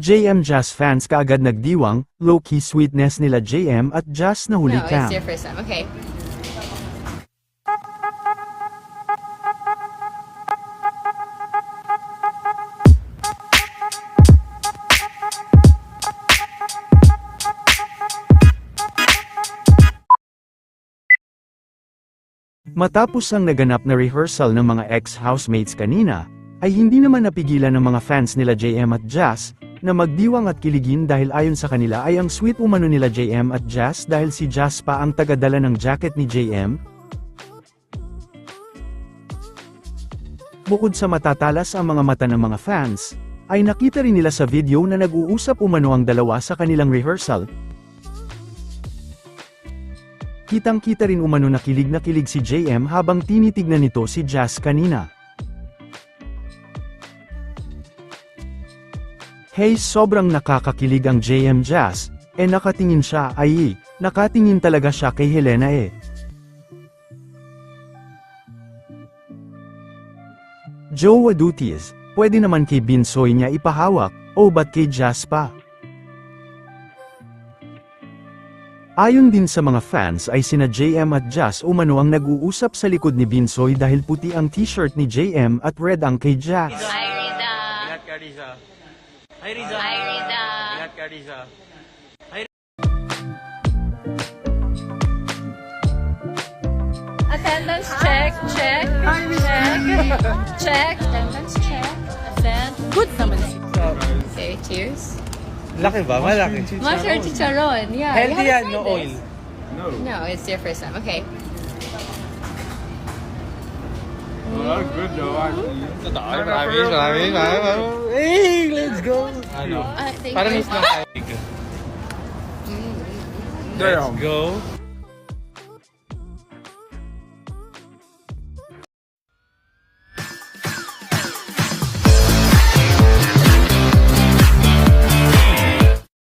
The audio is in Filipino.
JM Jazz fans kaagad nagdiwang, low-key sweetness nila JM at Jazz na huli No, cam. it's your first time. Okay. Matapos ang naganap na rehearsal ng mga ex-housemates kanina, ay hindi naman napigilan ng mga fans nila JM at Jazz, na magdiwang at kiligin dahil ayon sa kanila ay ang sweet umano nila JM at Jazz dahil si Jazz pa ang tagadala ng jacket ni JM. Bukod sa matatalas ang mga mata ng mga fans, ay nakita rin nila sa video na nag-uusap umano ang dalawa sa kanilang rehearsal, Kitang-kita rin umano na kilig na kilig si JM habang tinitignan nito si Jazz kanina. Hey sobrang nakakakilig ang JM Jazz, eh nakatingin siya ay, nakatingin talaga siya kay Helena eh. Joe Wadutis, pwede naman kay Binsoy niya ipahawak, o ba't kay Jazz pa? Ayon din sa mga fans ay sina JM at Jazz umano ang nag-uusap sa likod ni Binsoy dahil puti ang t-shirt ni JM at red ang kay Jazz. Hi, Rita. Ingat ka, Riza. Hi, Riza. Ingat ka, Riza. Attendance check, check, check, check. Attendance check. Attend. Good naman si Okay, cheers. Laki ba? Malaki. Master chicharon. Yeah. you Healthy haven't yan, no tried oil. this. No, it's your first time. Okay. Well, that's good though, actually. Marami, marami, marami. Hey, let's go. Ano? Uh, thank Para you. tayo. Damn. Go.